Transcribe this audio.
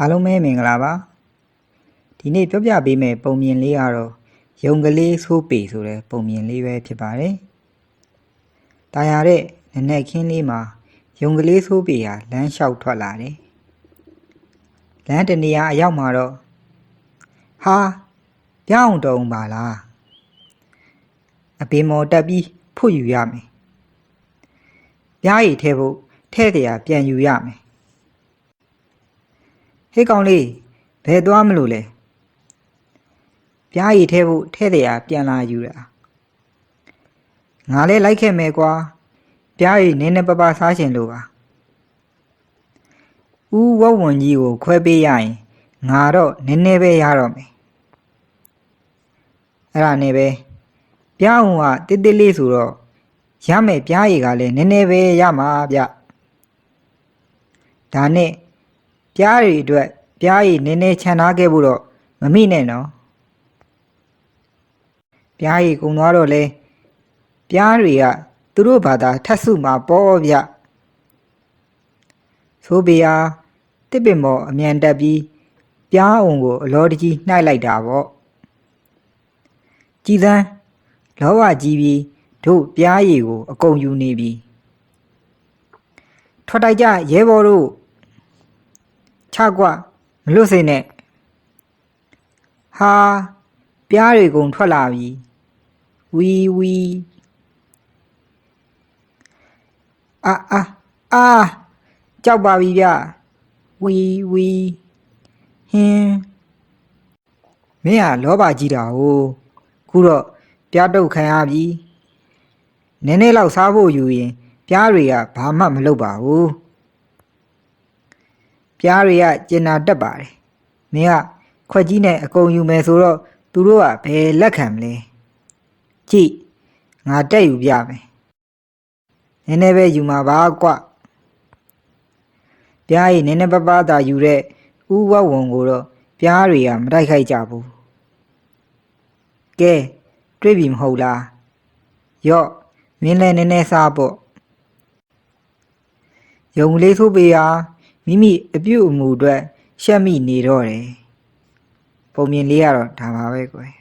အားလုံးပဲမင်္ဂလာပါဒီနေ့ပြောပြပေးမယ့်ပုံမြင်လေးကတော့ယုံကလေးဆိုးပေဆိုတဲ့ပုံမြင်လေးပဲဖြစ်ပါတယ်တာယာတဲ့နက်နက်ခင်းလေးမှာယုံကလေးဆိုးပေဟာလမ်းလျှောက်ထွက်လာတယ်လမ်းတနေရာအရောက်မှာတော့ဟာပြောင်းတုံပါလားအပင်မော်တက်ပြီးဖွတ်ယူရမယ်ပြားရည်ထဲဖို့ထဲ့တရားပြန်ယူရမယ် ဟေးကောင်လေးဘယ်သွားမလို့လဲပြားရည်ထဲဖို့ထဲ့တရားပြန်လာယူတာငါလည်းလိုက်ခဲ့မယ်ကွာပြားရည်နည်းနည်းပပစားချင်လို့ပါဦးဝက်ဝန်ကြီးကိုခွဲပေးရရင်ငါတော့နည်းနည်းပဲရတော့မယ်အဲ့ဒါနဲ့ပဲပြားအောင်ကတစ်တစ်လေးဆိုတော့ရမယ်ပြားရည်ကလည်းနည်းနည်းပဲရမှာဗျဒါနဲ့ ပြားတွေအတွက်ပြားရည်နည်းနည်းခြံထားခဲ့ဖို့တော့မမိနဲ့နော်ပြားရည်ကုံသွားတော့လဲပြားတွေကသူတို့ဘာသာထပ်စုမှာပေါ့ဗျဆိုပေဟာတစ်ပင်မော်အမြန်တက်ပြီးပြားအောင်ကိုအလောတကြီးနှိုက်လိုက်တာပေါ့ကြည်စမ်းလောဘကြီးပြီးတို့ပြားရည်ကိုအကုန်ယူနေပြီထွက်တိုက်ကြရဲဘော်တို့ ချကွမလွတ်စေနဲ့ဟာပြားတွေကုန်ထွက်လာပြီဝီဝီအာအာအာကြောက်ပါပြီဗျဝီဝီဟင်းမင်းဟာလောဘကြီးတာဟိုခုတော့ပြားတုတ်ခံရပြီနည်းနည်းလောက်စားဖို့ယူရင်ပြားတွေကဘာမှမလုပ်ပါဘူး ပြားတွေကကျင်နာတက်ပါတယ်။မင်းကခွက်ကြီးနဲ့အကုန်ယူမယ်ဆိုတော့သူတို့ကဘယ်လက်ခံမလဲ။ကြည့်ငါတက်ယူပြမယ်။နည်းနည်းပဲယူမှာပါကွ။ပြားကြီးနည်းနည်းပါးပါးသာယူတဲ့ဥဝဝုံကိုတော့ပြားတွေကမတိုက်ခိုက်ကြဘူး။ကဲတွေးပြီမဟုတ်လား။ယော့မင်းလည်းနည်းနည်းစားပေါ့။ယုံကလေးဆိုပေးဟာ မိမိအပြုတ်အမူအတွက်ရှက်မိနေတော့တယ်ပုံမြင်လေးကတော့ဒါပါပဲကွယ်